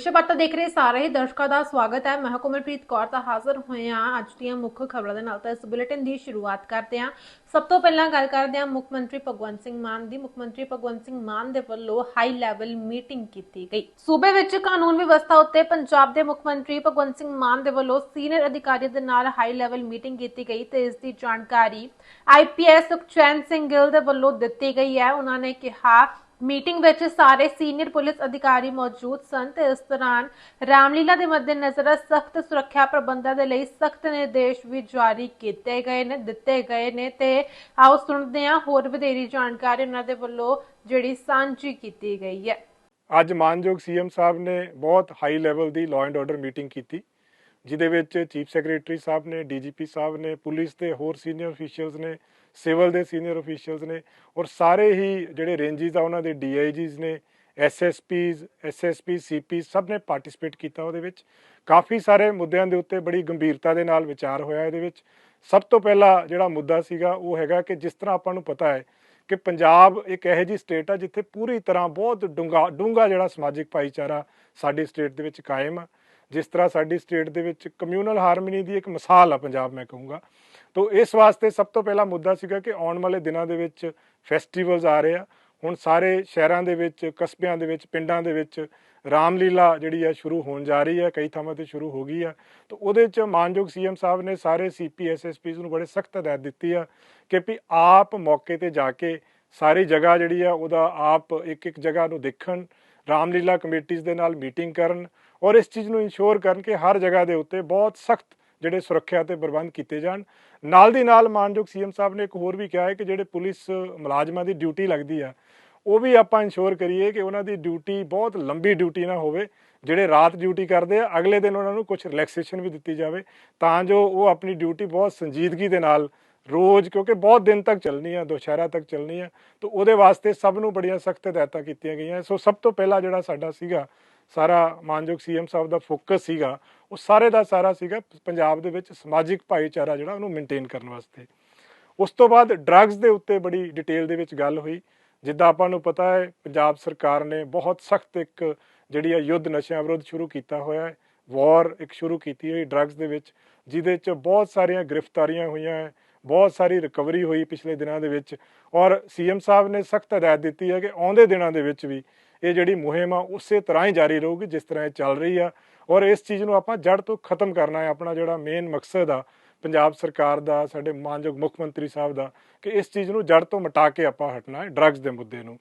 ਵਿਸ਼ਵ ਵਾਰਤਾ ਦੇਖ ਰਹੇ ਸਾਰੇ ਦਰਸ਼ਕਾਂ ਦਾ ਸਵਾਗਤ ਹੈ। ਮੈਂ ਹੁਕਮਰਪ੍ਰੀਤ ਕੌਰ ਤਾਂ ਹਾਜ਼ਰ ਹੋਏ ਹਾਂ ਅੱਜ ਦੀਆਂ ਮੁੱਖ ਖਬਰਾਂ ਦੇ ਨਾਲ। ਤਾਂ ਇਸ ਬੁਲੇਟਿਨ ਦੀ ਸ਼ੁਰੂਆਤ ਕਰਦੇ ਹਾਂ। ਸਭ ਤੋਂ ਪਹਿਲਾਂ ਗੱਲ ਕਰਦੇ ਹਾਂ ਮੁੱਖ ਮੰਤਰੀ ਭਗਵੰਤ ਸਿੰਘ ਮਾਨ ਦੀ। ਮੁੱਖ ਮੰਤਰੀ ਭਗਵੰਤ ਸਿੰਘ ਮਾਨ ਦੇ ਵੱਲੋਂ ਹਾਈ ਲੈਵਲ ਮੀਟਿੰਗ ਕੀਤੀ ਗਈ। ਸੂਬੇ ਵਿੱਚ ਕਾਨੂੰਨ ਵਿਵਸਥਾ ਉੱਤੇ ਪੰਜਾਬ ਦੇ ਮੁੱਖ ਮੰਤਰੀ ਭਗਵੰਤ ਸਿੰਘ ਮਾਨ ਦੇ ਵੱਲੋਂ ਸੀਨੀਅਰ ਅਧਿਕਾਰੀਆਂ ਦੇ ਨਾਲ ਹਾਈ ਲੈਵਲ ਮੀਟਿੰਗ ਕੀਤੀ ਗਈ ਤੇ ਇਸ ਦੀ ਜਾਣਕਾਰੀ ਆਈਪੀਐਸ ਸੁਖਚੈਨ ਸਿੰਘ ਗਿੱਲ ਦੇ ਵੱਲੋਂ ਦਿੱਤੀ ਗਈ ਹੈ। ਉਹਨਾਂ ਨੇ ਕਿਹਾ ਮੀਟਿੰਗ ਵਿੱਚ ਸਾਰੇ ਸੀਨੀਅਰ ਪੁਲਿਸ ਅਧਿਕਾਰੀ ਮੌਜੂਦ ਸਨ ਤੇ ਇਸ ਦੌਰਾਨ ਰਾਮਲੀਲਾ ਦੇ ਮੱਦੇਨਜ਼ਰ ਸਖਤ ਸੁਰੱਖਿਆ ਪ੍ਰਬੰਧਾਂ ਦੇ ਲਈ ਸਖਤ ਨਿਰਦੇਸ਼ ਵੀ ਜਾਰੀ ਕੀਤੇ ਗਏ ਨੇ, ਦਿੱਤੇ ਗਏ ਨੇ ਤੇ ਆਓ ਸੁਣਦੇ ਹਾਂ, ਹੋਰ ਵਧੇਰੀ ਜਾਣਕਾਰੀ ਉਹਨਾਂ ਦੇ ਵੱਲੋਂ ਜਿਹੜੀ ਸਾਂਝੀ ਕੀਤੀ ਗਈ ਹੈ। ਅੱਜ ਮਾਨਯੋਗ ਸੀਐਮ ਸਾਹਿਬ ਨੇ ਬਹੁਤ ਹਾਈ ਲੈਵਲ ਦੀ ਲਾਅ ਐਂਡ ਆਰਡਰ ਮੀਟਿੰਗ ਕੀਤੀ, ਜਿਹਦੇ ਵਿੱਚ ਚੀਫ ਸੈਕਟਰੀ ਸਾਹਿਬ ਨੇ, ਡੀਜੀਪੀ ਸਾਹਿਬ ਨੇ, ਪੁਲਿਸ ਦੇ ਹੋਰ ਸੀਨੀਅਰ ਅਫੀਸ਼ੀਅਲਸ ਨੇ ਸਿਵਲ ਦੇ ਸੀਨੀਅਰ ਅਫੀਸ਼ੀਅਲਸ ਨੇ ਔਰ ਸਾਰੇ ਹੀ ਜਿਹੜੇ ਰੇਂਜਿਸ ਆ, ਉਹਨਾਂ ਦੇ ਡੀਆਈਜੀਸ ਨੇ ਐਸਐਸਪੀਸ ਐਸਐਸਪੀ ਸੀਪੀ ਸਭ ਨੇ ਪਾਰਟਿਸਿਪੇਟ ਕੀਤਾ ਉਹਦੇ ਵਿੱਚ। ਕਾਫੀ ਸਾਰੇ ਮੁੱਦਿਆਂ ਦੇ ਉੱਤੇ ਬੜੀ ਗੰਭੀਰਤਾ ਦੇ ਨਾਲ ਵਿਚਾਰ ਹੋਇਆ ਇਹਦੇ ਵਿੱਚ। ਸਭ ਤੋਂ ਪਹਿਲਾ ਜਿਹੜਾ ਮੁੱਦਾ ਸੀਗਾ, ਉਹ ਹੈਗਾ ਕਿ ਜਿਸ ਤਰ੍ਹਾਂ ਆਪਾਂ ਨੂੰ ਪਤਾ ਹੈ ਕਿ ਪੰਜਾਬ ਇੱਕ ਇਹੋ ਜਿਹੀ ਸਟੇਟ ਆ, ਜਿੱਥੇ ਪੂਰੀ ਤਰ੍ਹਾਂ ਬਹੁਤ ਡੂੰਘਾ ਡੂੰਘਾ ਜਿਹੜਾ ਸਮਾਜਿਕ ਭਾਈਚਾਰਾ ਸਾਡੀ ਸਟੇਟ ਦੇ ਵਿੱਚ ਕਾਇਮ ਆ। ਜਿਸ ਤਰ੍ਹਾਂ ਸਾਡੀ ਸਟੇਟ ਦੇ ਵਿੱਚ ਕਮਿਊਨਲ ਹਾਰਮਨੀ ਦੀ ਇੱਕ ਮਿਸਾਲ ਆ ਪੰਜਾਬ, ਮੈਂ ਕਹੂੰਗਾ। ਤੋਂ ਇਸ ਵਾਸਤੇ ਸਭ ਤੋਂ ਪਹਿਲਾ ਮੁੱਦਾ ਸੀਗਾ ਕਿ ਆਉਣ ਵਾਲੇ ਦਿਨਾਂ ਦੇ ਵਿੱਚ ਫੈਸਟੀਵਲਸ ਆ ਰਹੇ ਆ। ਹੁਣ ਸਾਰੇ ਸ਼ਹਿਰਾਂ ਦੇ ਵਿੱਚ, ਕਸਬਿਆਂ ਦੇ ਵਿੱਚ, ਪਿੰਡਾਂ ਦੇ ਵਿੱਚ ਰਾਮਲੀਲਾ ਜਿਹੜੀ ਆ ਸ਼ੁਰੂ ਹੋਣ ਜਾ ਰਹੀ ਹੈ ਕਈ ਥਾਵਾਂ ਤੇ ਸ਼ੁਰੂ ਹੋ ਗਈ ਆ। ਤਾਂ ਉਹਦੇ ਚ ਮਾਨਯੋਗ ਸੀਐਮ ਸਾਹਿਬ ਨੇ ਸਾਰੇ ਸੀਪੀ ਐਸਐਸਪੀਸ ਨੂੰ ਬੜੇ ਸਖਤ ਹਦਾਇਤ ਦਿੱਤੀ ਆ ਕਿ ਵੀ ਆਪ ਮੌਕੇ ਤੇ ਜਾ ਕੇ ਸਾਰੀ ਜਗ੍ਹਾ ਜਿਹੜੀ ਆ ਉਹਦਾ ਆਪ ਇੱਕ ਇੱਕ ਜਗ੍ਹਾ ਨੂੰ ਦੇਖਣ, ਰਾਮਲੀਲਾ ਕਮੇਟੀਆਂ ਦੇ ਨਾਲ ਮੀਟਿੰਗ ਕਰਨ ਔਰ ਇਸ ਚੀਜ਼ ਨੂੰ ਇਨਸ਼ੋਰ ਕਰਨ ਕਿ ਹਰ ਜਗ੍ਹਾ ਦੇ ਉੱਤੇ ਬਹੁਤ ਸਖਤ ਜਿਹੜੇ ਸੁਰੱਖਿਆ ਤੇ ਪ੍ਰਬੰਧ ਕੀਤੇ ਜਾਣ। ਨਾਲ ਦੀ ਨਾਲ ਮਾਨਯੋਗ ਸੀਐਮ ਸਾਹਿਬ ਨੇ ਇੱਕ ਹੋਰ ਵੀ ਕਿਹਾ ਹੈ ਕਿ ਜਿਹੜੇ ਪੁਲਿਸ ਮੁਲਾਜ਼ਮਾਂ ਦੀ ਡਿਊਟੀ ਲੱਗਦੀ ਆ, ਉਹ ਵੀ ਆਪਾਂ ਇਨਸ਼ੋਰ ਕਰੀਏ ਕਿ ਉਹਨਾਂ ਦੀ ਡਿਊਟੀ ਬਹੁਤ ਲੰਬੀ ਡਿਊਟੀ ਨਾ ਹੋਵੇ, ਜਿਹੜੇ ਰਾਤ ਡਿਊਟੀ ਕਰਦੇ ਆ, ਅਗਲੇ ਦਿਨ ਉਹਨਾਂ ਨੂੰ ਕੁਝ ਰਿਲੈਕਸੇਸ਼ਨ ਵੀ ਦਿੱਤੀ ਜਾਵੇ, ਤਾਂ ਜੋ ਉਹ ਆਪਣੀ ਡਿਊਟੀ ਬਹੁਤ ਸੰਜੀਦਗੀ ਦੇ ਨਾਲ ਰੋਜ਼, ਕਿਉਂਕਿ ਬਹੁਤ ਦਿਨ ਤੱਕ ਚੱਲਣੀ ਆ, ਦੁਸ਼ਹਿਰਾ ਤੱਕ ਚੱਲਣੀ ਆ, ਤਾਂ ਉਹਦੇ ਵਾਸਤੇ ਸਭ ਨੂੰ ਬੜੀਆਂ ਸਖਤ ਹਦਾਇਤਾਂ ਕੀਤੀਆਂ ਗਈਆਂ। ਸੋ ਸਭ ਤੋਂ ਪਹਿਲਾਂ ਜਿਹੜਾ ਸਾਡਾ ਸੀਗਾ ਸਾਰਾ ਮਾਨਯੋਗ ਸੀਐਮ ਸਾਹਿਬ ਦਾ ਫੋਕਸ ਸੀਗਾ, ਉਹ ਸਾਰੇ ਦਾ ਸਾਰਾ ਸੀਗਾ ਪੰਜਾਬ ਦੇ ਵਿੱਚ ਸਮਾਜਿਕ ਭਾਈਚਾਰਾ ਜਿਹੜਾ ਉਹਨੂੰ ਮੇਨਟੇਨ ਕਰਨ ਵਾਸਤੇ। ਉਸ ਤੋਂ ਬਾਅਦ ਡਰੱਗਸ ਦੇ ਉੱਤੇ ਬੜੀ ਡਿਟੇਲ ਦੇ ਵਿੱਚ ਗੱਲ ਹੋਈ। ਜਿੱਦਾਂ ਆਪਾਂ ਨੂੰ ਪਤਾ ਹੈ, ਪੰਜਾਬ ਸਰਕਾਰ ਨੇ ਬਹੁਤ ਸਖਤ ਇੱਕ ਜਿਹੜੀ ਹੈ ਯੁੱਧ ਨਸ਼ਿਆਂ ਵਿਰੁੱਧ ਸ਼ੁਰੂ ਕੀਤਾ ਹੋਇਆ ਹੈ। ਵਾਰ ਇੱਕ ਸ਼ੁਰੂ ਕੀਤੀ ਹੋਈ ਡਰੱਗਸ ਦੇ ਵਿੱਚ, ਜਿਹਦੇ ਵਿੱਚ ਬਹੁਤ ਸਾਰੀਆਂ ਗ੍ਰਿਫਤਾਰੀਆਂ ਹੋਈਆਂ ਹੈ, ਬਹੁਤ ਸਾਰੀ ਰਿਕਵਰੀ ਹੋਈ ਪਿਛਲੇ ਦਿਨਾਂ ਦੇ ਵਿੱਚ। ਔਰ ਸੀਐਮ ਸਾਹਿਬ ਨੇ ਸਖਤ ਹਦਾਇਤ ਦਿੱਤੀ ਹੈ ਕਿ ਆਉਂਦੇ ਦਿਨਾਂ ਦੇ ਵਿੱਚ ਵੀ ਇਹ ਜਿਹੜੀ ਮੁਹਿੰਮ ਆ, ਉਸੇ ਤਰ੍ਹਾਂ ਹੀ ਜਾਰੀ ਰਹੂਗੀ ਜਿਸ ਤਰ੍ਹਾਂ ਇਹ ਚੱਲ ਰਹੀ ਆ। ਔਰ ਇਸ ਚੀਜ਼ ਨੂੰ ਆਪਾਂ ਜੜ ਤੋਂ ਖਤਮ ਕਰਨਾ ਹੈ। ਆਪਣਾ ਜਿਹੜਾ ਮੇਨ ਮਕਸਦ ਆ, ਪੰਜਾਬ ਸਰਕਾਰ ਦਾ, ਸਾਡੇ ਮਾਨਯੋਗ ਮੁੱਖ ਮੰਤਰੀ ਸਾਹਿਬ ਦਾ, ਕਿ ਇਸ ਚੀਜ਼ ਨੂੰ ਜੜ ਤੋਂ ਮਿਟਾ ਕੇ ਆਪਾਂ ਹਟਣਾ ਹੈ ਡਰੱਗਸ ਦੇ ਮੁੱਦੇ ਨੂੰ।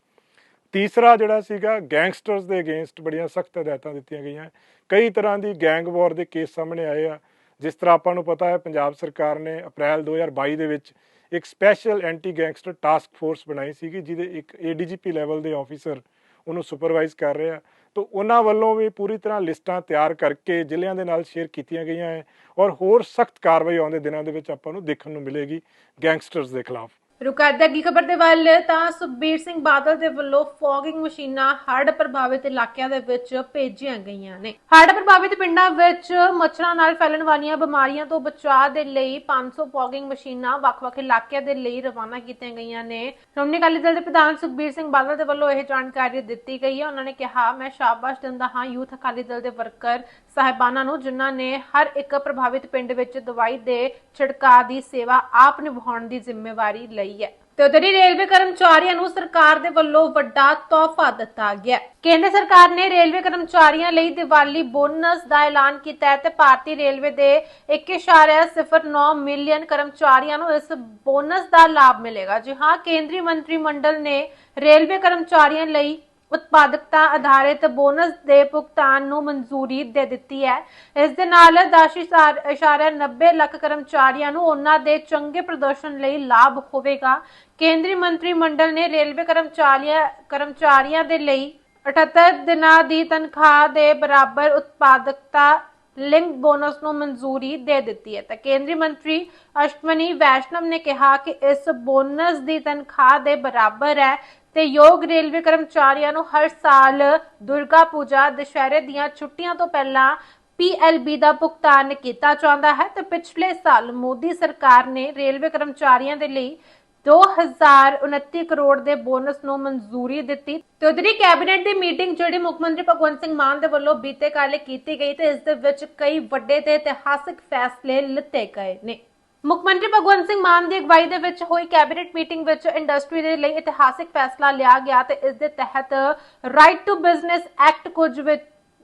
ਤੀਸਰਾ ਜਿਹੜਾ ਸੀਗਾ ਗੈਂਗਸਟਰਸ ਦੇ ਅਗੇਂਸਟ ਬੜੀਆਂ ਸਖਤ ਹਦਾਇਤਾਂ ਦਿੱਤੀਆਂ ਗਈਆਂ। ਕਈ ਤਰ੍ਹਾਂ ਦੀ ਗੈਂਗ ਵਾਰ ਦੇ ਕੇਸ ਸਾਹਮਣੇ ਆਏ ਆ। ਜਿਸ ਤਰ੍ਹਾਂ ਆਪਾਂ ਨੂੰ ਪਤਾ ਹੈ, ਪੰਜਾਬ ਸਰਕਾਰ ਨੇ ਅਪ੍ਰੈਲ 2022 ਦੇ ਵਿੱਚ ਇੱਕ special anti gangster task force ਬਣਾਈ ਸੀਗੀ, ਜਿਹਦੇ ਇੱਕ ਏਡੀਜੀਪੀ ਲੈਵਲ ਦੇ ਆਫੀਸਰ ਉਹਨੂੰ ਸੁਪਰਵਾਈਜ਼ ਕਰ ਰਹੇ। ਆ ਤਾਂ ਉਹਨਾਂ ਵੱਲੋਂ ਵੀ ਪੂਰੀ ਤਰ੍ਹਾਂ ਲਿਸਟਾਂ ਤਿਆਰ ਕਰਕੇ ਜ਼ਿਲ੍ਹਿਆਂ ਦੇ ਨਾਲ ਸ਼ੇਅਰ ਕੀਤੀਆਂ ਗਈਆਂ ਹੈ ਔਰ ਹੋਰ ਸਖਤ ਕਾਰਵਾਈ ਆਉਂਦੇ ਦਿਨਾਂ ਦੇ ਵਿੱਚ ਆਪਾਂ ਨੂੰ ਦੇਖਣ ਨੂੰ ਮਿਲੇਗੀ ਗੈਂਗਸਟਰਸ ਦੇ ਖਿਲਾਫ। ਰੁਕਾਇਤ ਅੱਗੀ ਖਬਰ ਦੇ ਵੱਲ? ਤਾਂ ਸੁਖਬੀਰ ਸਿੰਘ ਬਾਦਲ ਦੇ ਵੱਲੋਂ ਫੌਗਿੰਗ ਮਸ਼ੀਨਾਂ ਹੜ੍ਹ ਪ੍ਰਭਾਵਿਤ ਇਲਾਕਿਆਂ ਦੇ ਵਿੱਚ ਭੇਜੀਆਂ ਗਈਆਂ ਨੇ। ਹੜ੍ਹ ਪ੍ਰਭਾਵਿਤ ਪਿੰਡਾਂ ਵਿੱਚ ਮੱਛਰਾਂ ਨਾਲ ਫੈਲਣ ਵਾਲੀਆਂ ਬਿਮਾਰੀਆਂ ਤੋਂ ਬਚਾਅ ਦੇ ਲਈ 500 ਫੋਗਿੰਗ ਮਸ਼ੀਨਾਂ ਵੱਖ-ਵੱਖ ਇਲਾਕਿਆਂ ਦੇ ਲਈ ਰਵਾਨਾ ਕੀਤੀਆਂ ਗਈਆਂ ਨੇ। ਸ਼੍ਰੋਮਣੀ ਅਕਾਲੀ ਦਲ ਦੇ ਪ੍ਰਧਾਨ ਸੁਖਬੀਰ ਸਿੰਘ ਬਾਦਲ ਦੇ ਵੱਲੋਂ ਇਹ ਜਾਣਕਾਰੀ ਦਿੱਤੀ ਗਈ ਹੈ। ਉਹਨਾਂ ਨੇ ਕਿਹਾ, ਮੈਂ ਸ਼ਾਬਾਸ਼ ਦਿੰਦਾ ਹਾਂ ਯੂਥ ਅਕਾਲੀ ਦਲ ਦੇ ਵਰਕਰ ਸਾਹਿਬਾਨਾਂ ਨੂੰ, ਜਿਨ੍ਹਾਂ ਨੇ ਹਰ ਇੱਕ ਪ੍ਰਭਾਵਿਤ ਪਿੰਡ ਵਿੱਚ ਦਵਾਈ ਦੇ ਛਿੜਕਾਅ ਦੀ ਸੇਵਾ ਆਪ ਨਿਭਾਉਣ ਦੀ ਜ਼ਿੰਮੇਵਾਰੀ ਲਈ ਹੈ। ਤੇ ਉਧਰੀ ਰੇਲਵੇ ਕਰਮਚਾਰੀਆਂ ਨੂੰ ਸਰਕਾਰ ਦੇ ਵੱਲੋਂ ਵੱਡਾ ਤੋਹਫਾ ਦਿੱਤਾ ਗਿਆ ਕੇਂਦਰ ਸਰਕਾਰ ਨੇ ਰੇਲਵੇ ਕਰਮਚਾਰੀਆਂ ਲਈ ਦੀਵਾਲੀ ਬੋਨਸ ਦਾ ਐਲਾਨ ਕੀਤਾ ਹੈ ਤੇ ਭਾਰਤੀ ਰੇਲਵੇ ਦੇ 1.09 ਮਿਲੀਅਨ ਕਰਮਚਾਰੀਆਂ ਨੂੰ ਇਸ ਬੋਨਸ ਦਾ ਲਾਭ ਮਿਲੇਗਾ। ਜੀ ਹਾਂ, ਕੇਂਦਰੀ ਮੰਤਰੀ ਮੰਡਲ ਨੇ ਰੇਲਵੇ ਕਰਮਚਾਰੀਆਂ ਲਈ ਉਤਪਾਦਕਤਾ ਆਧਾਰਿਤ ਬੋਨਸ ਦੇ ਭੁਗਤਾਨ ਨੂੰ ਮਨਜ਼ੂਰੀ ਦੇ ਦਿੱਤੀ ਹੈ। ਇਸ ਦੇ ਨਾਲ 10.90 ਲੱਖ ਕਰਮਚਾਰੀਆਂ ਨੂੰ ਉਹਨਾਂ ਦੇ ਚੰਗੇ ਪ੍ਰਦਰਸ਼ਨ ਲਈ ਲਾਭ ਹੋਵੇਗਾ। ਕੇਂਦਰੀ ਮੰਤਰੀ ਮੰਡਲ ਨੇ ਰੇਲਵੇ ਕਰਮਚਾਰੀਆਂ ਕਰਮਚਾਰੀਆਂ ਦੇ ਲਈ 78 ਦਿਨਾਂ ਦੀ ਤਨਖਾਹ ਦੇ ਬਰਾਬਰ ਉਤਪਾਦਕਤਾ ਲਿੰਕ ਬੋਨਸ ਨੂੰ ਮਨਜ਼ੂਰੀ ਦੇ ਦਿੱਤੀ ਹੈ। ਤਾਂ ਕੇਂਦਰੀ ਮੰਤਰੀ ਅਸ਼ਵਨੀ ਵੈਸ਼ਨਵ ਨੇ ਕਿਹਾ ਕਿ ਇਸ ਬੋਨਸ ਦੀ ਤਨਖਾਹ ਦੇ ਬਰਾਬਰ ਹੈ। ਤੇ ਯੋਗ ਰੇਲਵੇ ਕਰਮਚਾਰੀਆਂ ਨੂੰ ਹਰ ਸਾਲ ਦੁਰਗਾ ਪੂਜਾ ਦੁਸ਼ਹਿਰੇ ਦੀਆਂ ਛੁੱਟੀਆਂ ਤੋਂ ਪਹਿਲਾਂ ਪੀਐਲਬੀ ਦਾ ਭੁਗਤਾਨ ਕੀਤਾ ਜਾਂਦਾ ਹੈ ਤੇ ਪਿਛਲੇ ਸਾਲ ਮੋਦੀ ਸਰਕਾਰ ਨੇ ਰੇਲਵੇ ਕਰਮਚਾਰੀਆਂ ਦੇ ਲਈ 2029 ਕਰੋੜ ਦੇ ਬੋਨਸ ਨੂੰ ਮਨਜ਼ੂਰੀ ਦਿੱਤੀ। ਤੇ ਉਧਰੀ ਕੈਬਨਿਟ ਦੀ ਮੀਟਿੰਗ ਜਿਹੜੀ ਮੁੱਖ ਮੰਤਰੀ ਭਗਵੰਤ ਸਿੰਘ ਮਾਨ ਦੇ ਵੱਲੋਂ ਬੀਤੇ ਕਾਲੇ ਕੀਤੀ ਗਈ ਤੇ ਇਸ ਦੇ ਵਿੱਚ ਕਈ ਵੱਡੇ ਤੇ ਇਤਿਹਾਸਕ ਫੈਸਲੇ ਲਿੱਤੇ ਗਏ ਨੇ। ਮੁੱਖ ਮੰਤਰੀ ਭਗਵੰਤ ਸਿੰਘ ਮਾਨ ਦੀ ਅਗਵਾਈ ਦੇ ਵਿੱਚ ਹੋਈ ਕੈਬਨਿਟ ਮੀਟਿੰਗ ਵਿੱਚ ਇੰਡਸਟਰੀ ਦੇ ਲਈ ਇਤਿਹਾਸਕ ਫੈਸਲਾ ਲਿਆ ਗਿਆ ਤੇ ਇਸ ਦੇ ਤਹਿਤ ਰਾਈਟ ਟੂ ਬਿਜ਼ਨਸ ਐਕਟ ਕੁਝ ਵਿੱਚ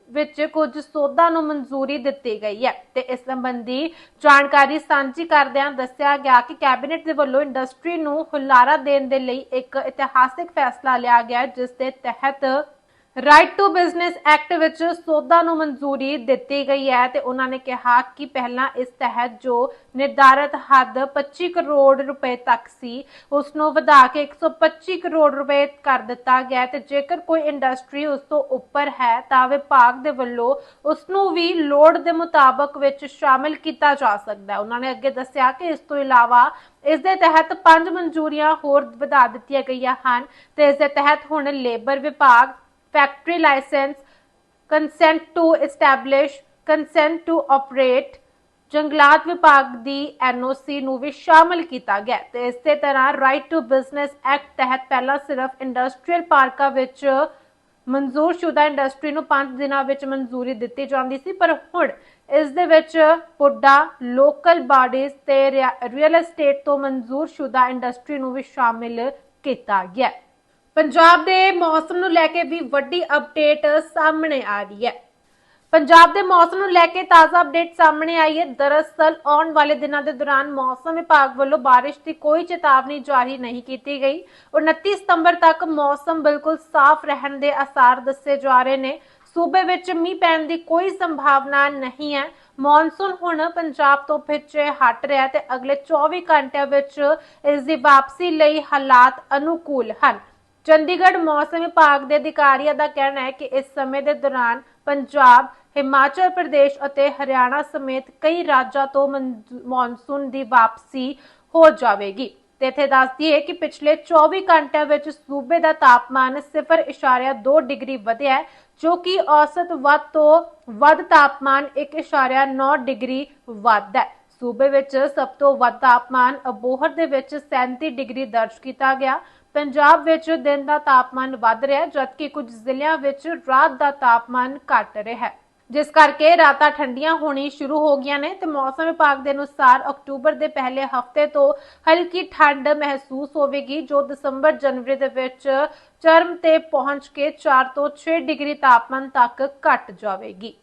ਵਿੱਚ ਕੁਝ ਸੋਧਾਂ ਨੂੰ ਮਨਜ਼ੂਰੀ ਦਿੱਤੀ ਗਈ ਹੈ ਤੇ ਇਸ ਸੰਬੰਧੀ ਜਾਣਕਾਰੀ ਸਾਂਝੀ ਕਰਦਿਆਂ ਦੱਸਿਆ ਗਿਆ ਕਿ ਕੈਬਨਿਟ ਦੇ ਵੱਲੋਂ ਇੰਡਸਟਰੀ ਨੂੰ ਹੁਲਾਰਾ ਦੇਣ ਦੇ ਲਈ ਇੱਕ ਇਤਿਹਾਸਿਕ ਫੈਸਲਾ ਲਿਆ ਗਿਆ ਜਿਸ ਦੇ ਤਹਿਤ ਰਾਈਟ ਟੂ ਬਿਜ਼ਨਸ ਐਕਟ ਵਿੱਚ ਸੋਧਾਂ ਨੂੰ ਮਨਜ਼ੂਰੀ ਦਿੱਤੀ ਗਈ ਹੈ ਤੇ ਉਹਨਾਂ ਨੇ ਕਿਹਾ ਕਿ ਪਹਿਲਾਂ ਇਸ ਤਹਿਤ ਜੋ ਨਿਰਧਾਰਤ ਹੱਦ 25 ਕਰੋੜ ਰੁਪਏ ਤੱਕ ਸੀ, ਉਸ ਨੂੰ ਵਧਾ ਕੇ 125 ਕਰੋੜ ਰੁਪਏ ਕਰ ਦਿੱਤਾ ਗਿਆ ਹੈ ਤੇ ਜੇਕਰ ਕੋਈ ਇੰਡਸਟਰੀ ਉਸ ਤੋਂ ਉੱਪਰ ਹੈ ਤਾਂ ਵਿਭਾਗ ਦੇ ਵੱਲੋਂ ਉਸ ਨੂੰ ਵੀ ਲੋੜ ਦੇ ਮੁਤਾਬਕ ਵਿੱਚ ਸ਼ਾਮਿਲ ਕੀਤਾ ਜਾ ਸਕਦਾ ਹੈ। ਉਹਨਾਂ ਨੇ ਅੱਗੇ ਦੱਸਿਆ ਕਿ ਇਸ ਤੋਂ ਇਲਾਵਾ ਇਸ ਦੇ ਤਹਿਤ ਪੰਜ ਮਨਜ਼ੂਰੀਆਂ ਹੋਰ ਵਧਾ ਦਿੱਤੀਆਂ ਗਈਆਂ ਹਨ ਤੇ ਇਸ ਦੇ ਤਹਿਤ ਹੁਣ ਲੇਬਰ ਵਿਭਾਗ factory licence consent to establish consent to operate ਜੰਗਲਾਤ ਵਿਭਾਗ ਦੀ ਐਨਓਸੀ ਨੂੰ ਵੀ ਸ਼ਾਮਲ ਕੀਤਾ ਗਿਆ ਤੇ ਇਸੇ ਤਰ੍ਹਾਂ ਰਾਈਟ ਟੂ ਬਿਜ਼ਨਸ ਐਕਟ ਤਹਿਤ ਪਹਿਲਾਂ ਸਿਰਫ ਇੰਡਸਟਰੀਅਲ ਪਾਰਕਾਂ ਵਿੱਚ ਮਨਜ਼ੂਰਸ਼ੁਦਾ ਇੰਡਸਟਰੀ ਨੂੰ 5 ਦਿਨਾਂ ਵਿੱਚ ਮਨਜ਼ੂਰੀ ਦਿੱਤੀ ਜਾਂਦੀ ਸੀ, ਪਰ ਹੁਣ ਇਸ ਦੇ ਵਿੱਚ ਪੁੱਡਾ ਲੋਕਲ ਬਾਡੀਜ਼ ਤੇ ਰੀਅਲ ਏਸਟੇਟ ਤੋਂ ਮਨਜ਼ੂਰਸ਼ੁਦਾ ਇੰਡਸਟਰੀ ਨੂੰ ਵੀ ਸ਼ਾਮਿਲ ਕੀਤਾ ਗਿਆ ਪੰਜਾਬ ਦੇ ਮੌਸਮ ਨੂੰ ਲੈ ਕੇ ਵੀ ਵੱਡੀ ਅਪਡੇਟ ਸਾਹਮਣੇ ਆ ਰਹੀ ਹੈ। ਪੰਜਾਬ ਦੇ ਮੌਸਮ ਨੂੰ ਲੈ ਕੇ ਤਾਜ਼ਾ ਅਪਡੇਟ ਸਾਹਮਣੇ ਆਈ ਹੈ। ਦਰਅਸਲ ਆਉਣ ਵਾਲੇ ਦਿਨਾਂ ਦੇ ਦੌਰਾਨ ਮੌਸਮ ਵਿਭਾਗ ਵੱਲੋਂ ਬਾਰਿਸ਼ ਦੀ ਕੋਈ ਚੇਤਾਵਨੀ ਜਾਰੀ ਨਹੀਂ ਕੀਤੀ ਗਈ। 29 ਸਤੰਬਰ ਤੱਕ ਮੌਸਮ ਬਿਲਕੁਲ ਸਾਫ਼ ਰਹਿਣ ਦੇ ਆਸਾਰ ਦੱਸੇ ਜਾ ਰਹੇ ਨੇ। ਸੂਬੇ ਵਿੱਚ ਮੀਂਹ ਪੈਣ ਦੀ ਕੋਈ ਸੰਭਾਵਨਾ ਨਹੀਂ ਹੈ। ਮੌਨਸੂਨ ਹੁਣ ਪੰਜਾਬ ਤੋਂ ਪਿੱਛੇ ਹਟ ਰਿਹਾ ਤੇ ਅਗਲੇ 24 ਘੰਟਿਆਂ ਵਿੱਚ ਇਸ ਦੀ ਵਾਪਸੀ ਲਈ ਹਾਲਾਤ ਅਨੁਕੂਲ ਹਨ। ਚੰਡੀਗੜ੍ਹ ਮੌਸਮ ਵਿਭਾਗ ਦੇ ਅਧਿਕਾਰੀਆਂ ਦਾ ਕਹਿਣਾ ਹੈ ਕਿ ਇਸ ਸਮੇਂ ਦੇ ਦੌਰਾਨ ਪੰਜਾਬ, ਹਿਮਾਚਲ ਪ੍ਰਦੇਸ਼ ਅਤੇ ਹਰਿਆਣਾ ਸਮੇਤ ਕਈ ਰਾਜਾਂ ਤੋਂ ਮੌਨਸੂਨ ਦੀ ਵਾਪਸੀ ਹੋ ਜਾਵੇਗੀ। ਤੇ ਇੱਥੇ ਦੱਸ ਦਈਏ ਕਿ ਪਿਛਲੇ 24 ਘੰਟਿਆਂ ਵਿੱਚ ਸੂਬੇ ਦਾ ਤਾਪਮਾਨ 0.2 ਡਿਗਰੀ ਵਧਿਆ ਹੈ, ਜੋ ਕਿ ਔਸਤ ਵੱਧ ਤੋਂ ਵੱਧ ਤਾਪਮਾਨ 1.9 ਡਿਗਰੀ ਵੱਧ ਹੈ। ਸੂਬੇ ਵਿੱਚ ਸਭ ਤੋਂ ਵੱਧ ਤਾਪਮਾਨ ਅਬੋਹਰ ਦੇ ਵਿੱਚ 37 ਡਿਗਰੀ ਦਰਜ ਕੀਤਾ ਗਿਆ। ਪੰਜਾਬ ਵਿੱਚ ਦਿਨ ਦਾ ਤਾਪਮਾਨ ਵੱਧ ਰਿਹਾ ਹੈ, ਜਦਕਿ ਕੁਝ ਜ਼ਿਲ੍ਹਿਆਂ ਵਿੱਚ ਰਾਤ ਦਾ ਤਾਪਮਾਨ ਘਟ ਰਿਹਾ ਹੈ। ਜਿਸ ਕਰਕੇ ਰਾਤਾਂ ਠੰਡੀਆਂ ਹੋਣੀ ਸ਼ੁਰੂ ਹੋ ਗਈਆਂ ਨੇ ਤੇ ਮੌਸਮ ਵਿਭਾਗ ਦੇ ਅਨੁਸਾਰ ਅਕਤੂਬਰ ਦੇ ਪਹਿਲੇ ਹਫ਼ਤੇ ਤੋਂ ਹਲਕੀ ਠੰਡ ਮਹਿਸੂਸ ਹੋਵੇਗੀ ਜੋ ਦਸੰਬਰ ਜਨਵਰੀ ਦੇ ਵਿੱਚ ਚਰਮ ਤੇ ਪਹੁੰਚ ਕੇ 4 ਤੋਂ 6 ਡਿਗਰੀ ਤਾਪਮਾਨ ਤੱਕ ਘਟ ਜਾਵੇਗੀ।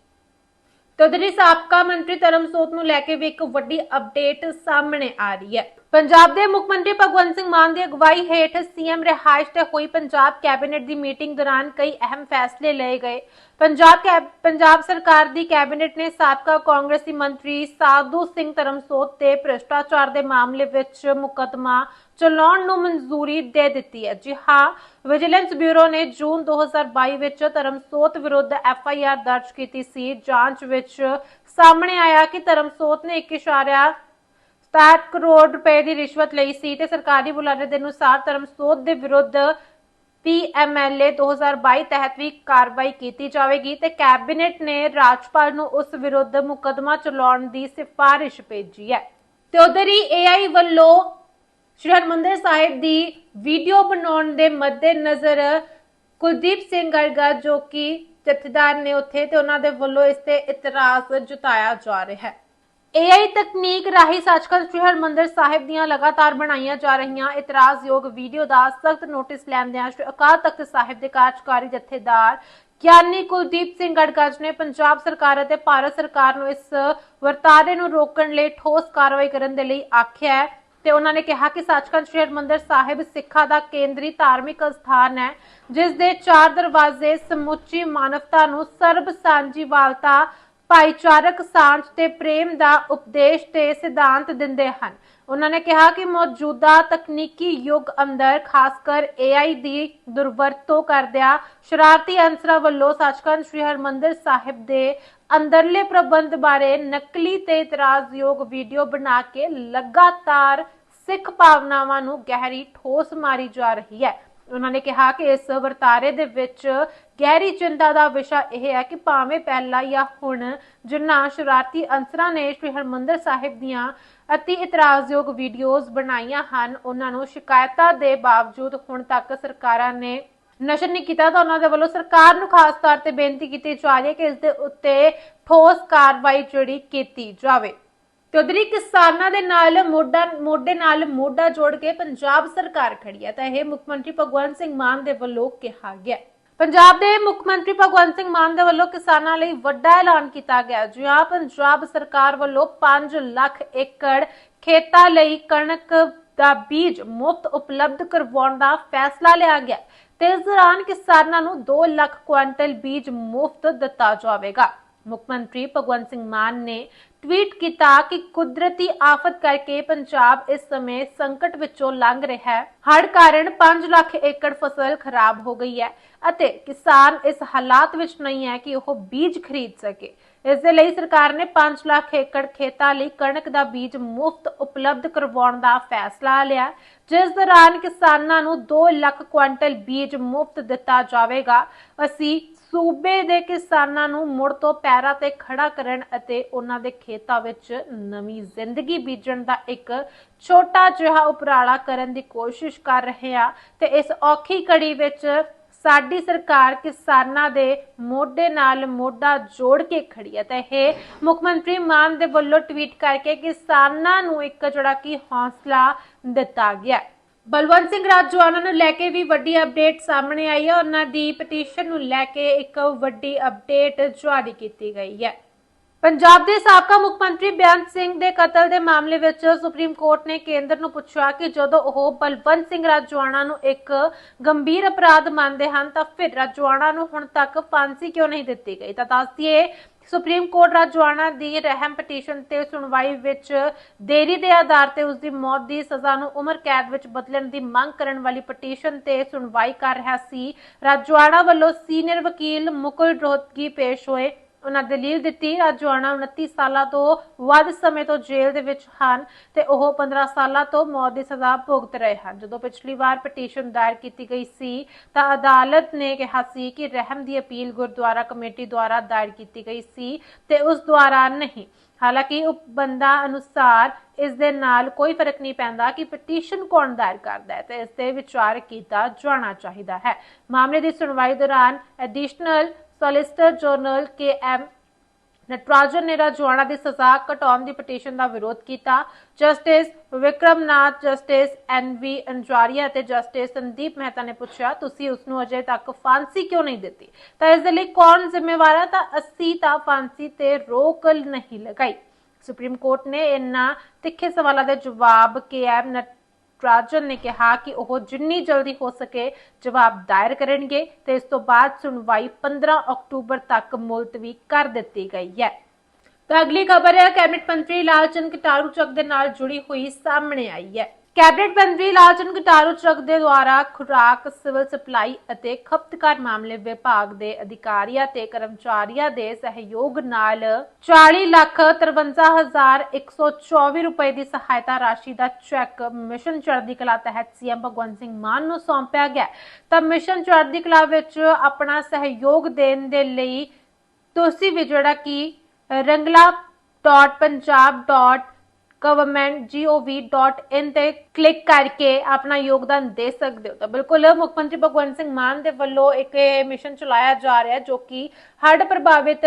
ਤੇ ਸਾਬਕਾ ਮੰਤਰੀ ਧਰਮਸੋਤ ਨੂੰ ਲੈ ਕੇ ਵੀ ਇੱਕ ਵੱਡੀ ਅਪਡੇਟ ਸਾਹਮਣੇ ਆ ਰਹੀ ਹੈ। ਪੰਜਾਬ ਦੇ ਮੁੱਖ ਮੰਤਰੀ ਭਗਵੰਤ ਸਿੰਘ ਮਾਨ ਦੀ ਅਗਵਾਈ ਹੇਠ ਸੀਐਮ ਰਿਹਾਇਸ਼ ਤੇ ਹੋਈ ਪੰਜਾਬ ਕੈਬਨਿਟ ਦੀ ਮੀਟਿੰਗ ਦੌਰਾਨ ਕਈ ਅਹਿਮ ਫੈਸਲੇ ਲਏ ਗਏ। ਪੰਜਾਬ ਪੰਜਾਬ ਸਰਕਾਰ ਦੀ ਕੈਬਨਿਟ ਨੇ ਸਾਬਕਾ ਕਾਂਗਰਸੀ ਮੰਤਰੀ ਸਾਧੂ ਸਿੰਘ ਧਰਮਸੋਤ ਤੇ ਭ੍ਰਿਸ਼ਟਾਚਾਰ ਦੇ ਮਾਮਲੇ ਵਿੱਚ ਮੁਕੱਦਮਾ ਚਲਾਉਣ ਨੂੰ ਮਨਜ਼ੂਰੀ ਦੇ ਦਿੱਤੀ ਹੈ। ਜੀ ਹਾਂ, ਵਿਜੀਲੈਂਸ ਬਿਊਰੋ ਨੇ ਜੂਨ 2022 ਵਿੱਚ ਧਰਮਸੋਤ ਵਿਰੁੱਧ ਐਫ ਆਈ ਆਰ ਦਰਜ ਕੀਤੀ ਸੀ। ਜਾਂਚ ਵਿੱਚ ਸਾਹਮਣੇ ਆਇਆ ਕਿ ਧਰਮਸੋਤ ਨੇ 1.67 ਕਰੋੜ ਰੁਪਏ ਦੀ ਰਿਸ਼ਵਤ ਲਈ ਸੀ ਤੇ ਸਰਕਾਰੀ ਬੁਲਾਰੇ ਦੇ ਅਨੁਸਾਰ ਧਰਮਸੋਤ ਦੇ ਵਿਰੁੱਧ ਪੀਐਮਐਲਏ 2022 ਤਹਿਤ ਵੀ ਕਾਰਵਾਈ ਕੀਤੀ ਜਾਵੇਗੀ ਤੇ ਕੈਬਨਿਟ ਨੇ ਰਾਜਪਾਲ ਨੂੰ ਉਸ ਵਿਰੁੱਧ ਮੁਕੱਦਮਾ ਚਲਾਉਣ ਦੀ ਸਿਫਾਰਿਸ਼ ਭੇਜੀ ਹੈ। ਤੇ ਉਧਰ ਹੀ ਏਆਈ ਵੱਲੋਂ ਸ਼੍ਰੀ ਹਰਿਮੰਦਰ ਸਾਹਿਬ ਦੀ ਵੀਡੀਓ ਬਣਾਉਣ ਦੇ ਮੱਦੇਨਜ਼ਰ ਕੁਲਦੀਪ ਸਿੰਘ ਗਰਗਾ ਜੋ ਕਿ ਜਥੇਦਾਰ ਨੇ ਉੱਥੇ ਤੇ ਉਹਨਾਂ ਦੇ ਵੱਲੋਂ ਇਸ ਤੇ ਇਤਰਾਜ਼ ਜਤਾਇਆ ਜਾ ਰਿਹਾ ਹੈ। AI ਤਕਨੀਕ ਰਾਹੀਂ ਸੱਚਖੰਡ ਸ੍ਰੀ ਹਰਿਮੰਦਰ ਸਾਹਿਬ ਦੀਆਂ ਲਗਾਤਾਰ ਬਣਾਈਆਂ ਜਾ ਰਹੀਆਂ ਇਤਰਾਜ਼ਯੋਗ ਵੀਡੀਓ ਦਾ ਸਖਤ ਨੋਟਿਸ ਲੈਂਦਿਆਂ ਸ੍ਰੀ ਅਕਾਲ ਤਖਤ ਸਾਹਿਬ ਦੇ ਕਾਰਜਕਾਰੀ ਜਥੇਦਾਰ ਗਿਆਨੀ ਕੁਲਦੀਪ ਸਿੰਘ ਗੜਗੜ ਨੇ ਪੰਜਾਬ ਸਰਕਾਰ ਅਤੇ ਭਾਰਤ ਸਰਕਾਰ ਨੂੰ ਇਸ ਵਰਤਾਰੇ ਨੂੰ ਰੋਕਣ ਲਈ ਠੋਸ ਕਾਰਵਾਈ ਕਰਨ ਦੇ ਲਈ ਆਖਿਆ ਹੈ ਤੇ ਉਹਨਾਂ ਨੇ ਕਿਹਾ ਕਿ ਸੱਚਖੰਡ ਸ੍ਰੀ ਹਰਿਮੰਦਰ ਸਾਹਿਬ ਸਿੱਖਾਂ ਦਾ ਕੇਂਦਰੀ ਧਾਰਮਿਕ ਸਥਾਨ ਹੈ, ਜਿਸ ਦੇ ਚਾਰ ਦਰਵਾਜ਼ੇ ਸਮੁੱਚੀ ਮਾਨਵਤਾ ਨੂੰ ਸਰਬ ਸਾਂਝੀਵਾਲਤਾ ਭਾਈਚਾਰਕ ਸਾਂਝ ਤੇ ਪ੍ਰੇਮ ਦਾ ਉਪਦੇਸ਼ ਤੇ ਸਿਧਾਂਤ ਦਿੰਦੇ ਹਨ। ਉਹਨਾਂ ਨੇ ਕਿਹਾ ਕਿ ਮੌਜੂਦਾ ਤਕਨੀਕੀ ਯੁੱਗ ਅੰਦਰ ਖਾਸ ਕਰ AI ਦੀ ਦੁਰਵਰਤੋਂ ਕਰਦਿਆਂ ਸ਼ਰਾਰਤੀ ਅੰਸਰਾਂ ਵੱਲੋਂ ਸੱਚਖੰਡ ਸ੍ਰੀ ਹਰਿਮੰਦਰ ਸਾਹਿਬ ਦੇ ਅੰਦਰਲੇ ਪ੍ਰਬੰਧ ਬਾਰੇ ਨਕਲੀ ਤੇ ਇਤਰਾਜ਼ਯੋਗ ਵੀਡੀਓ ਬਣਾ ਕੇ ਲਗਾਤਾਰ ਸਿੱਖ ਭਾਵਨਾਵਾਂ ਨੂੰ ਗਹਿਰੀ ਠੋਸ ਮਾਰੀ ਜਾ ਰਹੀ ਹੈ। ਉਹਨਾਂ ਨੇ ਕਿਹਾ ਕਿ ਇਸ ਵਰਤਾਰੇ ਦੇ ਵਿੱਚ ਗਹਿਰੀ ਚਿੰਤਾ ਦਾ ਵਿਸ਼ਾ ਇਹ ਹੈ ਕਿ ਭਾਵੇਂ ਪਹਿਲਾਂ ਜਾਂ ਹੁਣ ਜਿਨ੍ਹਾਂ ਸ਼ਰਾਰਤੀ ਅੰਸਰਾਂ ਨੇ ਸ਼੍ਰੀ ਹਰਮੰਦਰ ਸਾਹਿਬ ਦੀਆਂ ਅਤੀ ਇਤਰਾਜ਼ਯੋਗ ਵੀਡੀਓਜ਼ ਬਣਾਈਆਂ ਹਨ, ਉਹਨਾਂ ਨੂੰ ਸ਼ਿਕਾਇਤਾਂ ਦੇ ਬਾਵਜੂਦ ਹੁਣ ਤੱਕ ਸਰਕਾਰਾਂ ਨੇ ਨਸ਼ਰ ਨਹੀਂ ਕੀਤਾ ਤਾਂ ਉਹਨਾਂ ਦੇ ਵੱਲੋਂ ਸਰਕਾਰ ਨੂੰ ਖਾਸ ਤੌਰ ਤੇ ਬੇਨਤੀ ਕੀਤੀ ਜਾ ਰਹੀ ਹੈ ਕਿ ਇਸ ਦੇ ਉੱਤੇ ਠੋਸ ਕਾਰਵਾਈ ਜਿਹੜੀ ਕੀਤੀ ਜਾਵੇ। ਤੇ ਉਧਰੀ ਕਿਸਾਨਾਂ ਦੇ ਨਾਲ ਮੋਢਾ, ਮੋਢੇ ਨਾਲ ਮੋਢਾ ਜੋੜ ਕੇ ਪੰਜਾਬ ਸਰਕਾਰ ਖੜੀ ਹੈ, ਤਾਂ ਇਹ ਮੁੱਖ ਮੰਤਰੀ ਭਗਵੰਤ ਸਿੰਘ ਮਾਨ ਦੇ ਵੱਲੋਂ ਕਿਹਾ ਗਿਆ ਪੰਜਾਬ ਦੇ ਮੁੱਖ ਮੰਤਰੀ ਭਗਵੰਤ ਸਿੰਘ ਮਾਨ ਦੇ ਵੱਲੋਂ ਕਿਸਾਨਾਂ ਲਈ ਵੱਡਾ ਐਲਾਨ ਕੀਤਾ ਗਿਆ ਜੀ ਪੰਜਾਬ ਸਰਕਾਰ ਵੱਲੋਂ 5 ਲੱਖ ਏਕੜ ਖੇਤਾਂ ਲਈ ਕਣਕ ਦਾ ਬੀਜ ਮੁਫਤ ਉਪਲਬਧ ਕਰਵਾਉਣ ਦਾ ਫੈਸਲਾ ਲਿਆ ਗਿਆ ਤੇ ਇਸ ਦੌਰਾਨ ਕਿਸਾਨਾਂ ਨੂੰ 2 ਲੱਖ ਕੁਇੰਟਲ ਬੀਜ ਮੁਫਤ ਦਿੱਤਾ ਜਾਵੇਗਾ। ਮੁੱਖ ਮੰਤਰੀ ਭਗਵੰਤ ਸਿੰਘ ਮਾਨ ਨੇ ਟਵੀਟ ਕੀਤਾ ਕਿ ਕੁਦਰਤੀ ਆਫਤ ਕਰਕੇ ਪੰਜਾਬ ਇਸ ਸਮੇਂ ਸੰਕਟ ਵਿੱਚੋਂ ਲੰਘ ਰਿਹਾ ਹੈ। ਹੜ੍ਹ ਕਾਰਨ 5 ਲੱਖ ਏਕੜ ਫਸਲ ਖਰਾਬ ਹੋ ਗਈ ਹੈ ਅਤੇ ਕਿਸਾਨ ਇਸ ਹਾਲਾਤ ਵਿੱਚ ਨਹੀਂ ਹੈ ਕਿ ਉਹ ਬੀਜ ਖਰੀਦ ਸਕੇ। ਇਸ ਦੇ ਲਈ ਸਰਕਾਰ ਨੇ 5 ਲੱਖ ਏਕੜ ਖੇਤਾਂ ਲਈ ਕਣਕ ਦਾ ਬੀਜ ਮੁਫਤ ਉਪਲਬਧ ਕਰਵਾਉਣ ਦਾ ਫੈਸਲਾ ਲਿਆ। ਜਿਸ ਦੌਰਾਨ ਕਿਸਾਨਾਂ ਨੂੰ 2 ਲੱਖ ਕੁਇੰਟਲ ਬੀਜ ਮੁਫਤ ਦਿੱਤਾ ਜਾਵੇਗਾ। ਅਸੀਂ ਸੂਬੇ ਦੇ ਕਿਸਾਨਾਂ ਨੂੰ ਮੁੜ ਤੋਂ ਪੈਰਾਂ ਤੇ ਖੜਾ ਕਰਨ ਅਤੇ ਉਹਨਾਂ ਦੇ ਖੇਤਾਂ ਵਿੱਚ ਨਵੀਂ ਜ਼ਿੰਦਗੀ ਬੀਜਣ ਦਾ ਇੱਕ ਛੋਟਾ ਜਿਹਾ ਉਪਰਾਲਾ ਕਰਨ ਦੀ ਕੋਸ਼ਿਸ਼ ਕਰ ਰਹੇ ਹਾਂ ਤੇ ਇਸ ਔਖੀ ਘੜੀ ਵਿੱਚ ਸਾਡੀ ਸਰਕਾਰ ਕਿਸਾਨਾਂ ਦੇ ਮੋਢੇ ਨਾਲ ਮੋਢਾ ਜੋੜ ਕੇ ਖੜੀ ਹੈ ਤੇ ਇਹ ਮੁੱਖ ਮੰਤਰੀ ਮਾਨ ਦੇ ਵੱਲੋਂ ਟਵੀਟ ਕਰਕੇ ਕਿਸਾਨਾਂ ਨੂੰ ਇੱਕ ਜਿਹੜਾ ਕਿ ਹੌਸਲਾ ਦਿੱਤਾ ਗਿਆ। ਬਲਵੰਤ ਸਿੰਘ ਰਾਜਵਾਨਾ ਨੂੰ ਲੈ ਕੇ ਵੀ ਵੱਡੀ ਅਪਡੇਟ ਸਾਹਮਣੇ ਆਈ ਹੈ। ਉਹਨਾਂ ਦੀ ਪਟੀਸ਼ਨ ਨੂੰ ਲੈ ਕੇ ਇੱਕ ਵੱਡੀ ਅਪਡੇਟ ਜਾਰੀ ਕੀਤੀ ਗਈ ਹੈ। ਪੰਜਾਬ ਦੇ ਸਾਬਕਾ ਮੁੱਖ ਮੰਤਰੀ ਬੇਅੰਤ ਸਿੰਘ ਦੇ ਕਤਲ ਦੇ ਮਾਮਲੇ ਵਿੱਚ ਸੁਪਰੀਮ ਕੋਰਟ ਨੇ ਕੇਂਦਰ ਨੂੰ ਪੁੱਛਿਆ ਕਿ ਜਦੋਂ ਉਹ ਬਲਵੰਤ ਸਿੰਘ ਰਾਜਵਾਨਾ ਨੂੰ ਇੱਕ ਗੰਭੀਰ ਅਪਰਾਧ ਮੰਨਦੇ ਹਨ ਤਾਂ ਫਿਰ ਰਾਜਵਾਨਾ ਨੂੰ ਹੁਣ ਤੱਕ ਫਾਂਸੀ ਕਿਉਂ ਨਹੀਂ ਦਿੱਤੀ ਗਈ? ਤਾਂ ਦੱਸਦੀਏ ਸੁਪਰੀਮ ਕੋਰਟ ਰਾਜਵਾਨਾ ਦੀ ਰਹਿਮ ਪਟੀਸ਼ਨ ਤੇ ਸੁਣਵਾਈ ਵਿੱਚ ਦੇਰੀ ਦੇ ਆਧਾਰ ਤੇ ਉਸ ਦੀ ਮੌਤ ਦੀ ਸਜ਼ਾ ਨੂੰ ਉਮਰ ਕੈਦ ਵਿੱਚ ਬਦਲਣ ਦੀ ਮੰਗ ਕਰਨ ਵਾਲੀ ਪਟੀਸ਼ਨ ਤੇ ਸੁਣਵਾਈ ਕਰ ਰਿਹਾ ਸੀ। ਰਾਜਵਾਨਾ ਵੱਲੋਂ ਸੀਨੀਅਰ ਵਕੀਲ ਮੁਕੁਲ ਰੋਹਤਗੀ ਪੇਸ਼ ਹੋਏ। ਉਹਨਾਂ ਦਲੀਲ ਦਿੱਤੀ ਰਾਜਵਾਨਾ 29 ਸਾਲਾਂ ਤੋਂ ਵੱਧ ਸਮੇਂ ਤੋਂ ਜੇਲ੍ਹ ਦੇ ਵਿੱਚ ਹਨ ਤੇ ਉਹ 15 ਸਾਲਾਂ ਤੋਂ ਮੌਤ ਦੀ ਸਜ਼ਾ ਭੁਗਤ ਰਹੇ ਹਨ। ਜਦੋਂ ਪਿਛਲੀ ਵਾਰ ਪਟੀਸ਼ਨ ਦਾਇਰ ਕੀਤੀ ਗਈ ਸੀ, ਤਾਂ ਅਦਾਲਤ ਨੇ ਕਿਹਾ ਸੀ ਕਿ ਰਹਿਮ ਦੀ ਅਪੀਲ ਗੁਰਦੁਆਰਾ ਕਮੇਟੀ ਦੁਆਰਾ ਦਾਇਰ ਕੀਤੀ ਗਈ ਸੀ ਤੇ ਉਸ ਦੁਆਰਾ ਨਹੀਂ। ਹਾਲਾਂਕਿ ਉਪਬੰਧਾਂ ਅਨੁਸਾਰ ਇਸ ਦੇ ਨਾਲ ਕੋਈ ਫ਼ਰਕ ਨਹੀਂ ਪੈਂਦਾ ਕਿ ਪਟੀਸ਼ਨ ਕੌਣ ਦਾਇਰ ਕਰਦਾ ਹੈ ਤੇ ਇਸ ਤੇ ਵਿਚਾਰ ਕੀਤਾ ਜਾਣਾ ਚਾਹੀਦਾ ਹੈ। ਮਾਮਲੇ ਦੀ ਸੁਣਵਾਈ ਦੌਰਾਨ additional solicitor general K M Natarajan ਨੇ ਰਾਜਵਾਨਾ ਦੀ ਸਜ਼ਾ ਘਟਾਉਣ ਦੀ ਪਟੀਸ਼ਨ ਦਾ ਵਿਰੋਧ ਕੀਤਾ। ਜਸਟਿਸ ਵਿਕਰਮਨਾਥ, ਜਸਟਿਸ ਐਨ ਵੀ ਅੰਜਾਰੀਆ ਅਤੇ ਜਸਟਿਸ ਸੰਦੀਪ ਮਹਿਤਾ ਨੇ ਪੁੱਛਿਆ, ਤੁਸੀਂ ਉਸ ਨੂੰ ਅਜੇ ਤੱਕ ਫਾਂਸੀ ਕਿਉਂ ਨਹੀਂ ਦਿੱਤੀ? ਤਾਂ ਇਸ ਦੇ ਲਈ ਕੌਣ ਜ਼ਿੰਮੇਵਾਰ ਹੈ ਤਾਂ ਅਸੀਂ ਤਾਂ ਫਾਂਸੀ ਤੇ ਰੋਕ ਨਹੀਂ ਲਗਾਈ। ਸੁਪਰੀਮ ਕੋਰਟ ਨੇ ਇਨ੍ਹਾਂ ਤਿੱਖੇ ਸਵਾਲਾਂ ਦੇ ਜਵਾਬ ਕੇ ਐਮ ਰਾਜਨ ਨੇ ਕਿਹਾ ਕਿ ਉਹ ਜਿੰਨੀ ਜਲਦੀ ਹੋ ਸਕੇ ਜਵਾਬ ਦਾਇਰ ਕਰਨਗੇ ਤੇ ਇਸ ਤੋਂ ਬਾਅਦ ਸੁਣਵਾਈ 15 ਅਕਤੂਬਰ ਤੱਕ ਮੁਲਤਵੀ ਕਰ ਦਿੱਤੀ ਗਈ ਹੈ। ਤਾਂ ਅਗਲੀ ਖਬਰ ਹੈ, ਕੈਬਨਿਟ ਮੰਤਰੀ ਲਾਲਚੰਦ ਕਟਾਰੂ ਚੱਕ ਦੇ ਨਾਲ ਜੁੜੀ ਹੋਈ ਸਾਹਮਣੇ ਆਈ ਹੈ। ਕੈਬਨਿਟ ਮੰਤਰੀ ਲਾਲਚੰਦ ਕਟਾਰੂ ਚੱਕ ਦੇ ਦੁਆਰਾ ਖੁਰਾਕ, ਸਿਵਲ ਸਪਲਾਈ ਅਤੇ ਖਪਤਕਾਰ ਮਾਮਲੇ ਵਿਭਾਗ ਦੇ ਅਧਿਕਾਰੀਆਂ ਤੇ ਕਰਮਚਾਰੀਆਂ ਦੇ ਸਹਿਯੋਗ ਨਾਲ 40 ਲੱਖ 53124 ਰੁਪਏ ਦੀ ਸਹਾਇਤਾ ਰਾਸ਼ੀ ਦਾ ਚੈੱਕ ਮਿਸ਼ਨ ਚੜ੍ਹਦੀ ਕਲਾ ਤਹਿਤ ਸੀਐਮ ਭਗਵੰਤ ਸਿੰਘ ਮਾਨ ਨੂੰ ਸੌਂਪਿਆ ਗਿਆ। ਤਾਂ ਮਿਸ਼ਨ ਚੜ੍ਹਦੀ ਕਲਾ ਵਿੱਚ ਆਪਣਾ ਸਹਿਯੋਗ ਦੇਣ ਦੇ ਲਈ ਤੁਸੀਂ ਵੀ ਜਿਹੜਾ ਕਿ rangla.punjab.government.gov.in ਤੇ ਕਲਿੱਕ ਕਰਕੇ ਆਪਣਾ ਯੋਗਦਾਨ ਦੇ ਸਕਦੇ ਹੋ। ਤਾਂ ਬਿਲਕੁਲ ਮੁੱਖ ਮੰਤਰੀ ਭਗਵੰਤ ਸਿੰਘ ਮਾਨ ਦੇ ਵੱਲੋਂ ਇੱਕ ਮਿਸ਼ਨ ਚਲਾਇਆ ਜਾ ਰਿਹਾ ਹੈ ਜੋ ਕਿ ਹੜ੍ਹ ਪ੍ਰਭਾਵਿਤ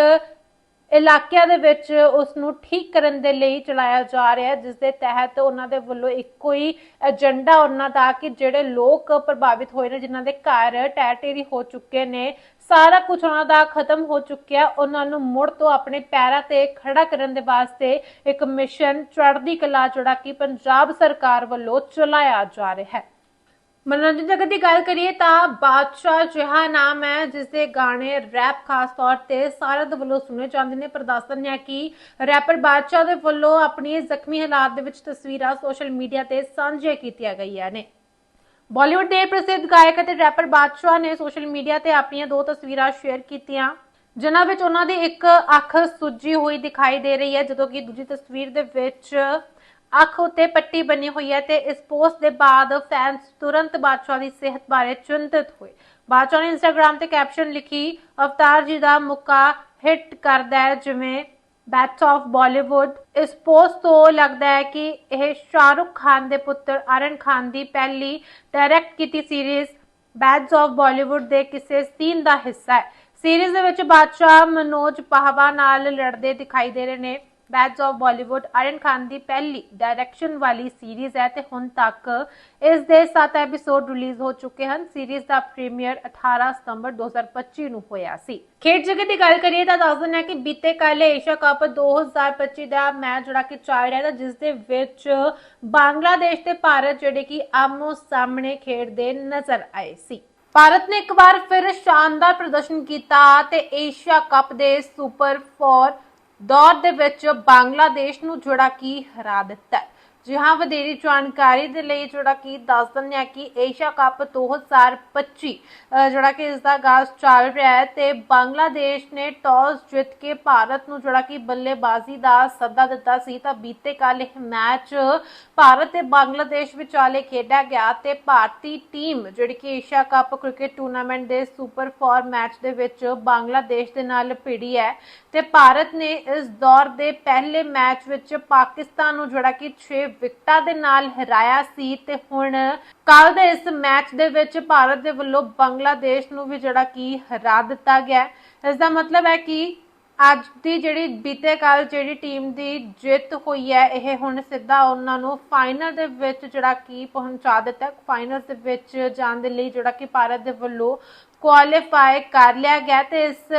ਇਲਾਕਿਆਂ ਦੇ ਵਿੱਚ ਉਸ ਨੂੰ ਠੀਕ ਕਰਨ ਦੇ ਲਈ ਚਲਾਇਆ ਜਾ ਰਿਹਾ ਹੈ। ਜਿਸ ਦੇ ਤਹਿਤ ਉਹਨਾਂ ਦੇ ਵੱਲੋਂ ਇੱਕੋ ਹੀ ਏਜੰਡਾ ਉਹਨਾਂ ਦਾ ਕਿ ਜਿਹੜੇ ਲੋਕ ਪ੍ਰਭਾਵਿਤ ਹੋਏ ਨੇ, ਜਿਨ੍ਹਾਂ ਦੇ ਘਰ ਟੈਰ ਟੇਰੀ ਹੋ ਚੁੱਕੇ ਨੇ ਸਾਰਾ ਕੁਝ ਉਹਨਾਂ ਦਾ ਖਤਮ ਹੋ ਚੁੱਕਿਆ। ਉਹਨਾਂ ਨੂੰ ਮੁੜ ਤੋਂ ਆਪਣੇ ਪੈਰਾਂ ਤੇ ਖੜਾ ਕਰਨ ਦੇ ਵਾਸਤੇ ਇੱਕ ਮਿਸ਼ਨ ਚੜ੍ਹਦੀ ਕਲਾ ਜਿਹੜਾ ਕਿ ਪੰਜਾਬ ਸਰਕਾਰ ਵੱਲੋਂ ਚਲਾਇਆ ਜਾ ਰਿਹਾ ਹੈ। ਮਨੋਰੰਜਨ ਜਗਤ ਦੀ ਗੱਲ ਕਰੀਏ ਤਾਂ ਬਾਦਸ਼ਾਹ ਜਿਹਾ ਨਾਮ ਹੈ, ਜਿਸ ਦੇ ਗਾਣੇ ਰੈਪ ਖਾਸ ਤੌਰ ਤੇ ਸਾਰਿਆਂ ਦੇ ਵੱਲੋਂ ਸੁਣੇ ਜਾਂਦੇ ਨੇ। ਪਰ ਦੱਸਦੇ ਹਾਂ ਕਿ ਰੈਪਰ ਬਾਦਸ਼ਾਹ ਦੇ ਵੱਲੋਂ ਆਪਣੀ ਜ਼ਖਮੀ ਹਾਲਾਤ ਦੇ ਵਿੱਚ ਤਸਵੀਰਾਂ ਸੋਸ਼ਲ ਮੀਡੀਆ ਤੇ ਸਾਂਝੀਆਂ ਕੀਤੀਆਂ ਗਈਆਂ ਨੇ। ਬਾਲੀਵੁੱਡ ਦੇ ਪ੍ਰਸਿੱਧ ਗਾਇਕ ਅਤੇ ਰੈਪਰ ਬਾਦਸ਼ਾਹ ਨੇ ਸੋਸ਼ਲ ਮੀਡੀਆ ਤੇ ਆਪਣੀਆਂ ਦੋ ਤਸਵੀਰਾਂ ਸ਼ੇਅਰ ਕੀਤੀਆਂ, ਜਿਨ੍ਹਾਂ ਵਿੱਚ ਉਹਨਾਂ ਦੀ ਇੱਕ ਅੱਖ ਸੁੱਜੀ ਹੋਈ ਦਿਖਾਈ ਦੇ ਰਹੀ ਹੈ, ਜਦੋਂ ਕਿ ਦੂਜੀ ਤਸਵੀਰ ਦੇ ਵਿੱਚ ਅੱਖ ਉੱਤੇ ਪੱਟੀ ਬਣੀ ਹੋਈ ਹੈ ਤੇ ਇਸ ਪੋਸਟ ਦੇ ਬਾਅਦ ਫੈਨਸ ਤੁਰੰਤ ਬਾਦਸ਼ਾਹ ਦੀ ਸਿਹਤ ਬਾਰੇ ਚਿੰਤਤ ਹੋਏ। ਬਾਦਸ਼ਾਹ ਨੇ ਇੰਸਟਾਗ੍ਰam ਤੇ ਕੈਪਸ਼ਨ ਲਿਖੀ, ਅਵਤਾਰ ਜੀ ਦਾ ਮੁੱਕਾ ਹਿੱਟ ਕਰਦਾ ਹੈ, ਜਿਵੇਂ ਬੈਟਸ ਆਫ ਬਾਲੀਵੁੱਡ ਇਸ ਪੋਸਟ ਤੋਂ ਲੱਗਦਾ ਹੈ ਕਿ ਇਹ ਸ਼ਾਹਰੁਖ ਖਾਨ ਦੇ ਪੁੱਤਰ ਅਰਨ ਖਾਨ ਦੀ ਪਹਿਲੀ ਡਾਇਰੈਕਟ ਕੀਤੀ ਸੀਰੀਜ਼ ਬੈਟਸ ਆਫ ਬਾਲੀਵੁੱਡ ਦੇ ਕਿਸੇ ਸੀਨ ਦਾ ਹਿੱਸਾ ਹੈ। ਸੀਰੀਜ਼ ਦੇ ਵਿੱਚ ਬਾਦਸ਼ਾਹ ਮਨੋਜ ਪਾਹਵਾ ਨਾਲ ਲੜਦੇ ਦਿਖਾਈ ਦੇ ਰਹੇ ਨੇ। ਬੈਟਸ ਆਫ ਬਾਲੀਵੁੱਡ ਆਰਨ ਖਾਨ ਦੀ ਪਹਿਲੀ ਡਾਇਰੈਕਸ਼ਨ ਵਾਲੀ ਸੀਰੀਜ਼ ਹੈ ਤੇ ਹੁਣ ਤੱਕ ਇਸ ਦੇ 7 ਐਪੀਸੋਡ ਰਿਲੀਜ਼ ਹੋ ਚੁੱਕੇ ਹਨ। ਸੀਰੀਜ਼ ਦਾ ਪ੍ਰੀਮੀਅਰ 18 ਸਤੰਬਰ 2025 ਨੂੰ ਹੋਇਆ ਸੀ। ਖੇਡ ਜਗਤ ਦੀ ਗੱਲ ਕਰੀਏ ਤਾਂ ਦੱਸ ਦਿੰਦੇ ਕਿ ਬੀਤੇ ਕੱਲ ਏਸ਼ੀਆ ਕੱਪ 2025 ਦਾ ਮੈਚ ਜਿਹੜਾ ਕਿ ਚੱਲ ਰਿਹਾ था ਜਿਸ ਦੇ ਵਿੱਚ ਬੰਗਲਾਦੇਸ਼ ਤੇ ਭਾਰਤ ਜਿਹੜੇ ਕਿ ਆਮੋ ਸਾਹਮਣੇ ਖੇਡਦੇ ਨਜ਼ਰ ਆਏ ਸੀ। ਭਾਰਤ ਨੇ ਇੱਕ ਵਾਰ ਫਿਰ ਸ਼ਾਨਦਾਰ ਪ੍ਰਦਰਸ਼ਨ ਕੀਤਾ ਤੇ ਏਸ਼ੀਆ ਕੱਪ ਦੇ ਸੁਪਰ 4 ਦੌਰ ਦੇ ਵਿੱਚ ਬੰਗਲਾਦੇਸ਼ ਨੂੰ ਜਿਹੜਾ ਕਿ ਹਰਾ ਦਿੱਤਾ ਜੀ ਹਾਂ ਵਧੇਰੀ ਜਾਣਕਾਰੀ ਦੇ ਲਈ ਜਿਹੜਾ ਕਿ ਦੱਸ ਦਿੰਦੇ ਆ ਕਿ ਏਸ਼ੀਆ ਕੱਪ 2025 ਅਹ ਜਿਹੜਾ ਕਿ ਇਸ ਦਾ ਆਗਾਜ਼ ਚੱਲ ਰਿਹਾ ਹੈ ਤੇ ਬੰਗਲਾਦੇਸ਼ ਨੇ ਟਾਸ ਜਿੱਤ ਕੇ ਭਾਰਤ ਨੂੰ ਜਿਹੜਾ ਕਿ ਬੱਲੇਬਾਜ਼ੀ ਦਾ ਸੱਦਾ ਦਿੱਤਾ ਸੀ ਤਾਂ ਬੀਤੇ ਕੱਲ ਇਹ ਮੈਚ ਭਾਰਤ ਤੇ ਬੰਗਲਾਦੇਸ਼ ਵਿਚਾਲੇ ਖੇਡਿਆ ਗਿਆ ਤੇ ਭਾਰਤੀ ਟੀਮ ਜਿਹੜੀ ਕਿ ਏਸ਼ੀਆ ਕੱਪ ਕ੍ਰਿਕਟ ਟੂਰਨਾਮੈਂਟ ਦੇ ਸੁਪਰ 4 ਮੈਚ ਦੇ ਵਿੱਚ ਬੰਗਲਾਦੇਸ਼ ਦੇ ਨਾਲ ਭਿੜੀ ਹੈ ਤੇ ਭਾਰਤ ਨੇ ਇਸ ਦੌਰ ਦੇ ਪਹਿਲੇ ਮੈਚ ਵਿੱਚ ਪਾਕਿਸਤਾਨ ਨੂੰ ਜਿਹੜਾ ਕਿ 6 ਵਿਕਟਾਂ ਦੇ ਨਾਲ ਹਰਾਇਆ ਸੀ ਤੇ ਹੁਣ ਕੱਲ ਦੇ ਇਸ ਮੈਚ ਦੇ ਵਿੱਚ ਭਾਰਤ ਦੇ ਵੱਲੋਂ ਬੰਗਲਾਦੇਸ਼ ਨੂੰ ਵੀ ਜਿਹੜਾ ਕਿ ਹਰਾ ਦਿੱਤਾ ਗਿਆ ਇਸ ਦਾ ਮਤਲਬ ਹੈ ਕਿ ਅੱਜ ਦੀ ਜਿਹੜੀ ਬੀਤੇ ਕੱਲ ਜਿਹੜੀ ਟੀਮ ਦੀ ਜਿੱਤ ਹੋਈ ਹੈ, ਇਹ ਹੁਣ ਸਿੱਧਾ ਉਹਨਾਂ ਨੂੰ ਫਾਈਨਲ ਦੇ ਵਿੱਚ ਜਿਹੜਾ ਕਿ ਪਹੁੰਚਾ ਦਿੱਤਾ ਫਾਈਨਲ ਦੇ ਵਿੱਚ ਜਾਣ ਦੇ ਲਈ ਜਿਹੜਾ ਕਿ ਭਾਰਤ ਦੇ ਵੱਲੋਂ ਕੁਆਲੀਫਾਈ ਕਰ ਲਿਆ ਗਿਆ ਤੇ ਇਸ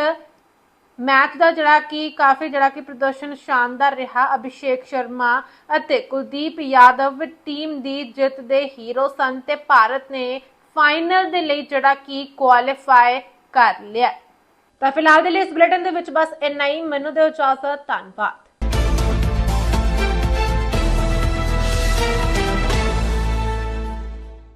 ਮੈਚ ਦਾ ਜਿਹੜਾ ਕਿ ਕਾਫੀ ਜਿਹੜਾ ਕਿ ਪ੍ਰਦਰਸ਼ਨ ਸ਼ਾਨਦਾਰ ਰਿਹਾ, ਅਭਿਸ਼ੇਕ ਸ਼ਰਮਾ ਅਤੇ ਕੁਲਦੀਪ ਯਾਦਵ ਟੀਮ ਦੀ ਜਿੱਤ ਦੇ ਹੀਰੋ ਸਨ ਤੇ ਭਾਰਤ ਨੇ ਫਾਈਨਲ ਦੇ ਲਈ ਜਿਹੜਾ ਕਿ ਕੁਆਲੀਫਾਈ ਕਰ ਲਿਆ। ਤਾਂ ਫਿਲਹਾਲ ਦੇ ਲਈ ਇਸ ਬੁਲੇਟਿਨ ਦੇ ਵਿੱਚ ਬਸ ਇੰਨਾ ਹੀ। ਮੈਨੂੰ ਦਿਓ ਇਜਾਜ਼ਤ, ਧੰਨਵਾਦ।